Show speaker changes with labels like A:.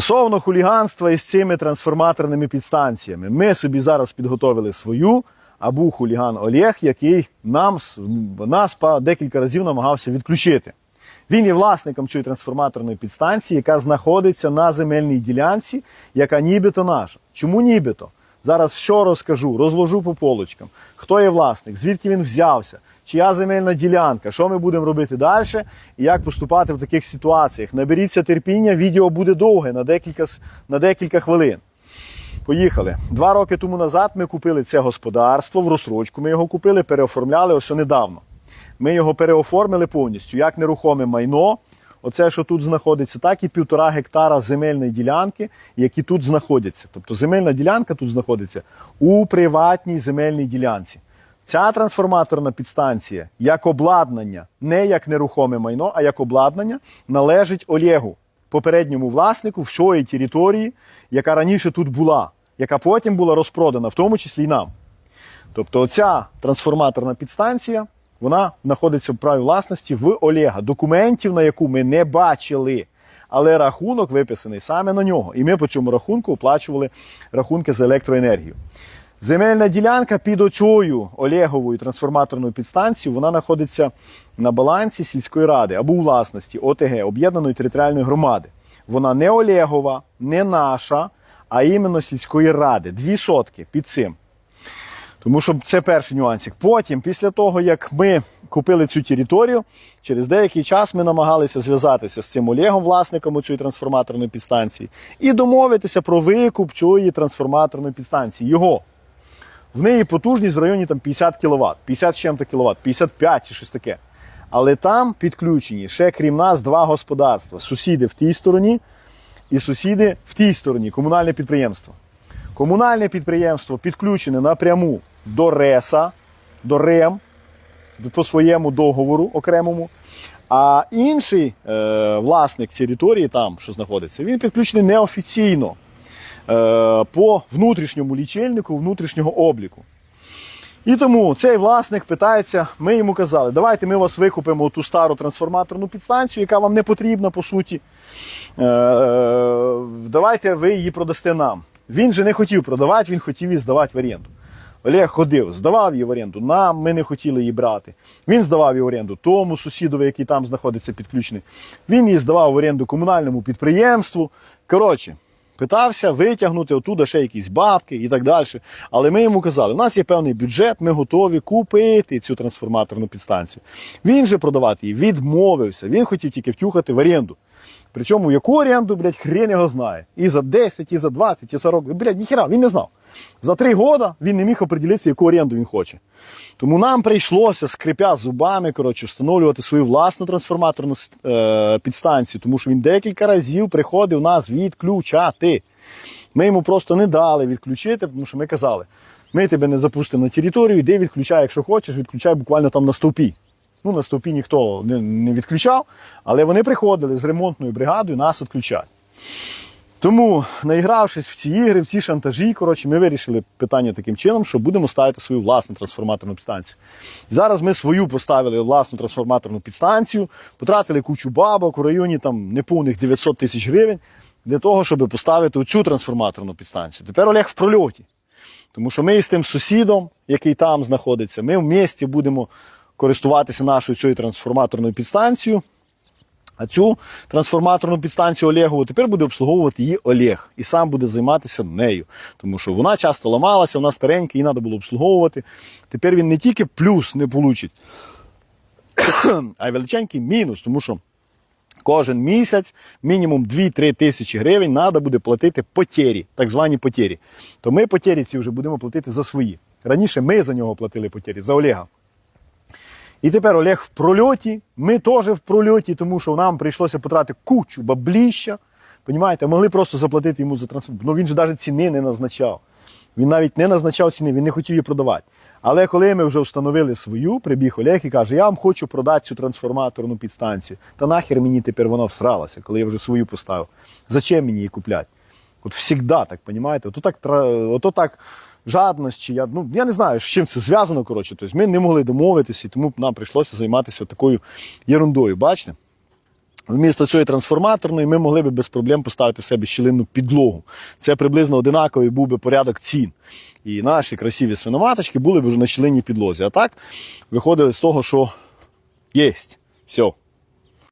A: Стосовно хуліганства із цими трансформаторними підстанціями, ми собі зараз підготовили свою, а був хуліган Олег, який нам, нас декілька разів намагався відключити. Він є власником цієї трансформаторної підстанції, яка знаходиться на земельній ділянці, яка нібито наша. Чому нібито? Зараз все розкажу, розложу по полочкам. Хто є власник, звідки він взявся, чия земельна ділянка, що ми будемо робити далі і як поступати в таких ситуаціях. Наберіться терпіння, відео буде довге на декілька, на декілька хвилин. Поїхали. Два роки тому назад ми купили це господарство в розсрочку. Ми його купили, переоформляли ось недавно. Ми його переоформили повністю як нерухоме майно. Оце, що тут знаходиться, так і півтора гектара земельної ділянки, які тут знаходяться. Тобто земельна ділянка тут знаходиться у приватній земельній ділянці. Ця трансформаторна підстанція як обладнання, не як нерухоме майно, а як обладнання, належить Олегу, попередньому власнику всієї території, яка раніше тут була, яка потім була розпродана, в тому числі й нам. Тобто оця трансформаторна підстанція, вона знаходиться в праві власності в Олега, документів на яку ми не бачили. Але рахунок виписаний саме на нього. І ми по цьому рахунку оплачували рахунки за електроенергію. Земельна ділянка під оцею Олеговою трансформаторною підстанцією, вона знаходиться на балансі сільської ради або у власності ОТГ, об'єднаної територіальної громади. Вона не Олегова, не наша, а іменно сільської ради. Дві сотки під цим. Тому що це перший нюансик. Потім, після того, як ми купили цю територію, через деякий час ми намагалися зв'язатися з цим Олегом, власником цієї трансформаторної підстанції, і домовитися про викуп цієї трансформаторної підстанції. Його. В неї потужність в районі там, 50 кВт, 50 з чим-то кВт, 55 чи щось таке. Але там підключені ще крім нас два господарства: сусіди в тій стороні і сусіди в тій стороні, комунальне підприємство. Комунальне підприємство підключене напряму до РЕСа, до РЕМ по своєму договору окремому. А інший е, власник території, там, що знаходиться, він підключений неофіційно е, по внутрішньому лічильнику, внутрішнього обліку. І тому цей власник питається, ми йому казали, давайте ми вас викупимо ту стару трансформаторну підстанцію, яка вам не потрібна по суті. Е, е, давайте ви її продасте нам. Він же не хотів продавати, він хотів її здавати в оренду. Олег ходив, здавав її в оренду нам, ми не хотіли її брати. Він здавав її в оренду тому сусідові, який там знаходиться підключений. Він її здавав в оренду комунальному підприємству. Коротше, питався витягнути оттуда ще якісь бабки і так далі. Але ми йому казали, у нас є певний бюджет, ми готові купити цю трансформаторну підстанцію. Він же продавати її відмовився. Він хотів тільки втюхати в оренду. Причому яку оренду, блядь, хрен його знає. І за 10, і за 20, і 40. Блядь, ніхера, він не знав. За три года він не міг оприділитися, яку оренду він хоче. Тому нам прийшлося, скрипя зубами, коротше, встановлювати свою власну трансформаторну е, підстанцію, тому що він декілька разів приходив нас відключати. Ми йому просто не дали відключити, тому що ми казали, ми тебе не запустимо на територію, йди відключай, якщо хочеш, відключай буквально там на стовпі. Ну, на стовпі ніхто не, не відключав, але вони приходили з ремонтною бригадою нас відключати. Тому, наігравшись в ці ігри, в ці шантажі, коротше, ми вирішили питання таким чином, що будемо ставити свою власну трансформаторну підстанцію. Зараз ми свою поставили власну трансформаторну підстанцію, потратили кучу бабок в районі там неповних 900 тисяч гривень для того, щоб поставити цю трансформаторну підстанцію. Тепер Олег в прольоті. Тому що ми з тим сусідом, який там знаходиться, ми в місті будемо користуватися нашою цією трансформаторною підстанцією. А цю трансформаторну підстанцію Олегову тепер буде обслуговувати її Олег і сам буде займатися нею. Тому що вона часто ламалася, вона старенька, її треба було обслуговувати. Тепер він не тільки плюс не получить, а й величенький мінус, тому що кожен місяць мінімум 2-3 тисячі гривень треба буде платити потері, так звані потері. То ми потері ці вже будемо платити за свої. Раніше ми за нього платили потері, за Олега. І тепер Олег в прольоті, ми теж в прольоті, тому що нам прийшлося потратити кучу бабліща. Понімаєте, могли просто заплатити йому за трансформ. Ну він же навіть ціни не назначав. Він навіть не назначав ціни, він не хотів її продавати. Але коли ми вже встановили свою, прибіг Олег і каже, я вам хочу продати цю трансформаторну підстанцію. Та нахер мені тепер вона всралася, коли я вже свою поставив. Зачем мені її купляти? От завжди так, понімаєте? Ото так, ото так жадність, чи я, ну, я не знаю, з чим це зв'язано, коротше. Тобто ми не могли домовитися, і тому нам прийшлося займатися такою ерундою, бачите? Вмісто цієї трансформаторної ми могли б без проблем поставити в себе щілинну підлогу. Це приблизно одинаковий був би порядок цін. І наші красиві свиноматочки були б вже на щілинній підлозі. А так виходили з того, що єсть. Все.